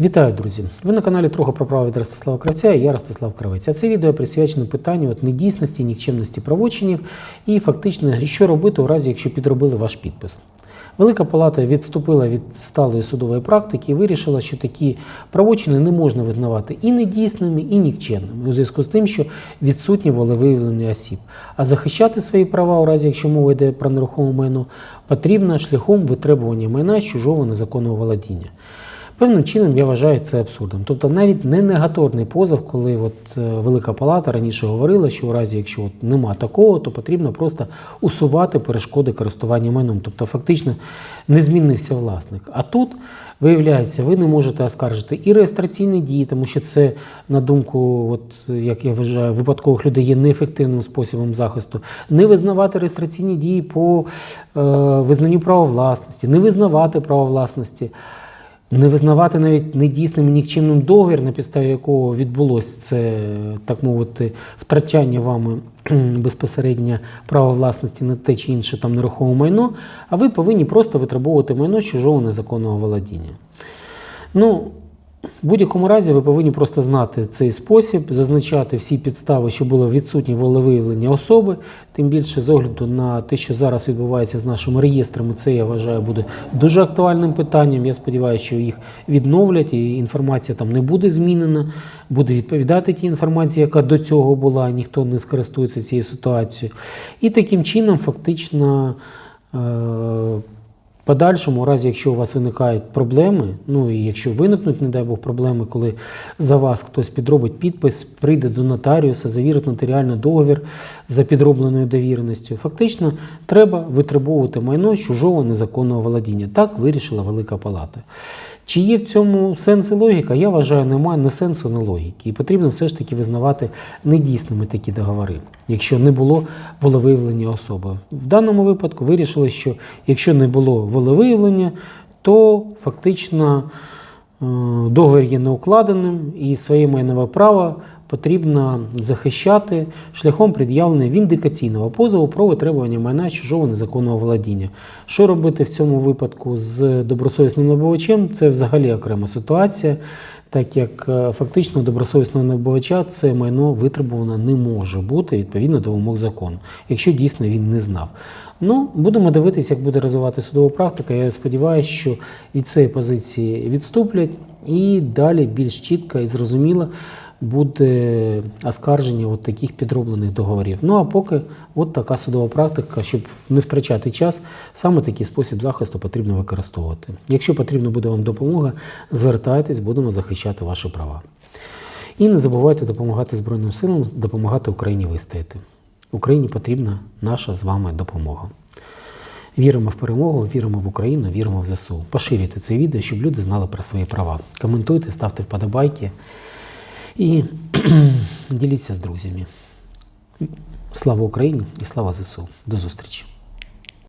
Вітаю, друзі! Ви на каналі Трохи про право від Ростислава Кравця і я Ростислав Кравець. А це відео присвячено питанню от недійсності, нікчемності правочинів і фактично, що робити у разі, якщо підробили ваш підпис. Велика палата відступила від сталої судової практики і вирішила, що такі правочини не можна визнавати і недійсними, і нікчемними у зв'язку з тим, що відсутні волевиявлення осіб. А захищати свої права у разі, якщо мова йде про нерухоме майно, потрібно шляхом витребування майна з чужого незаконного володіння. Певним чином я вважаю це абсурдом. Тобто навіть не негаторний позов, коли от е, Велика Палата раніше говорила, що у разі, якщо от нема такого, то потрібно просто усувати перешкоди користування майном. Тобто фактично не змінився власник. А тут виявляється, ви не можете оскаржити і реєстраційні дії, тому що це, на думку, от як я вважаю, випадкових людей є неефективним способом захисту, не визнавати реєстраційні дії по е, визнанню права власності, не визнавати право власності. Не визнавати навіть недійсним і нікчимним договір, на підставі якого відбулося це, так мовити, втрачання вами безпосередньо права власності на те чи інше там нерухоме майно, а ви повинні просто витребовувати майно чужого незаконного володіння. Ну, в будь-якому разі ви повинні просто знати цей спосіб, зазначати всі підстави, що було відсутнє волевиявлення особи. Тим більше з огляду на те, що зараз відбувається з нашими реєстрами, це я вважаю буде дуже актуальним питанням. Я сподіваюся, що їх відновлять, і інформація там не буде змінена, буде відповідати тій інформації, яка до цього була, ніхто не скористується цією ситуацією. І таким чином, фактично. Е- подальшому, у разі, якщо у вас виникають проблеми, ну і якщо виникнуть, не дай Бог, проблеми, коли за вас хтось підробить підпис, прийде до нотаріуса, завірить нотаріальний договір за підробленою довіреністю, фактично треба витребовувати майно чужого незаконного володіння. Так вирішила Велика Палата. Чи є в цьому сенс і логіка? Я вважаю, немає ні сенсу, ні логіки. І потрібно все ж таки визнавати недійсними такі договори, якщо не було волевиявлення особи. В даному випадку вирішили, що якщо не було волевиявлення, то фактично е, договір є неукладеним і своє майнове право потрібно захищати шляхом пред'явлення віндикаційного позову про витребування майна чужого незаконного володіння. Що робити в цьому випадку з добросовісним набувачем? Це взагалі окрема ситуація, так як е, фактично добросовісного набувача це майно витребувано не може бути відповідно до вимог закону, якщо дійсно він не знав. Ну, будемо дивитися, як буде розвивати судова практика. Я сподіваюся, що від цієї позиції відступлять і далі більш чітко і зрозуміло буде оскарження от таких підроблених договорів. Ну а поки от така судова практика, щоб не втрачати час, саме такий спосіб захисту потрібно використовувати. Якщо потрібна буде вам допомога, звертайтесь, будемо захищати ваші права. І не забувайте допомагати Збройним силам, допомагати Україні вистояти. Україні потрібна наша з вами допомога. Віримо в перемогу, віримо в Україну, віримо в ЗСУ. Поширюйте це відео, щоб люди знали про свої права. Коментуйте, ставте вподобайки і діліться з друзями. Слава Україні і слава ЗСУ. До зустрічі!